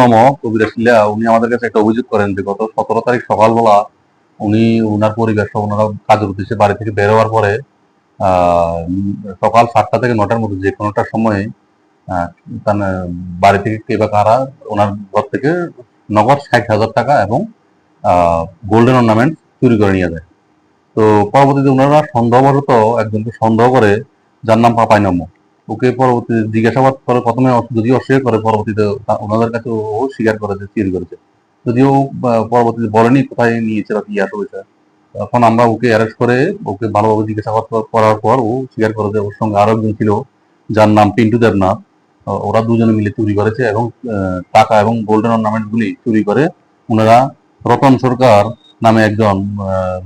নম উনি আমাদের কাছে একটা অভিযোগ করেন সতেরো তারিখ সকালবেলা উনি ওনার বাড়ি থেকে পরে সকাল সাতটা থেকে নটার মধ্যে যে কোনোটা সময়ে তার বাড়ি থেকে কে বা ওনার ঘর থেকে নগদ হাজার টাকা এবং গোল্ডেন অর্নামেন্ট চুরি করে নিয়ে যায়। তো পরবর্তীতে ওনারা সন্দেহবশত একজনকে সন্দেহ করে, যার নাম পাপাই নম ওকে পরবর্তীতে জিজ্ঞাসাবাদ করে প্রথমে যদিও অস্বীকার করে, পরবর্তীতে ওনাদের কাছে ও স্বীকার করে যে চুরি করেছে। যদিও পরবর্তীতে বলেনি কোথায় নিয়েছে বা কি আসে হয়েছে তখন আমরা ওকে অ্যারেস্ট করে, ওকে ভালোভাবে জিজ্ঞাসাবাদ করার পর ও স্বীকার করে যে ওর সঙ্গে আরও একজন ছিল, যার নাম পিন্টু দেবনাথ। ওরা দুজনে মিলে চুরি করেছে এবং টাকা এবং গোল্ডেন অর্নামেন্ট গুলি চুরি করে ওনারা রতন সরকার নামে একজন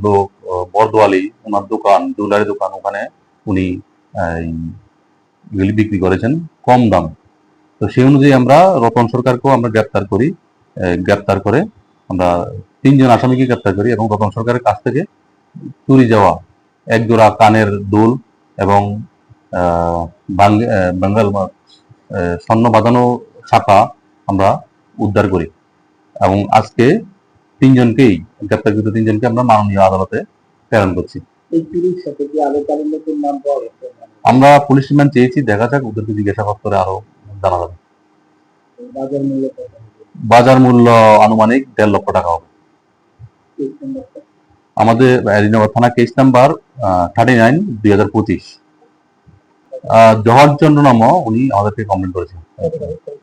লোক বরদোয়ালি, ওনার দোকান, জুয়েলারি দোকান ওখানে উনি এই বিক্রি করেছেন, কম দাম। তো সেই অনুযায়ী আমরা রতন সরকারকেও আমরা গ্রেপ্তার করি গ্রেপ্তার করে আমরা তিনজন আসামিকে গ্রেপ্তার করি এবং রতন সরকারের কাছ থেকে চুরি যাওয়া এক জোড়া কানের দুল এবং বেঙ্গল স্বর্ণ বাঁধানো শাখা আমরা উদ্ধার করি এবং আজকে তিনজনকেই, গ্রেপ্তারকৃত তিনজনকে আমরা মাননীয় আদালতে প্রেরণ করছি। এই চুরির সাথে কি নতুন নাম পাওয়া আমরা পুলিশ রিমান্ড চেয়েছি দেখা যাক ওদেরকে জিজ্ঞাসাবাদ করে আরও জানা যাবে। বাজার মূল্য আনুমানিক দেড় লক্ষ টাকা হবে। আমাদের এরিনগর থানা কেস নাম্বার থার্টি নাইন দুই হাজার পঁচিশ। জহর চন্দ্র নাম উনি আমাদেরকে কমপ্লেন করেছেন। কত টাকা খরচ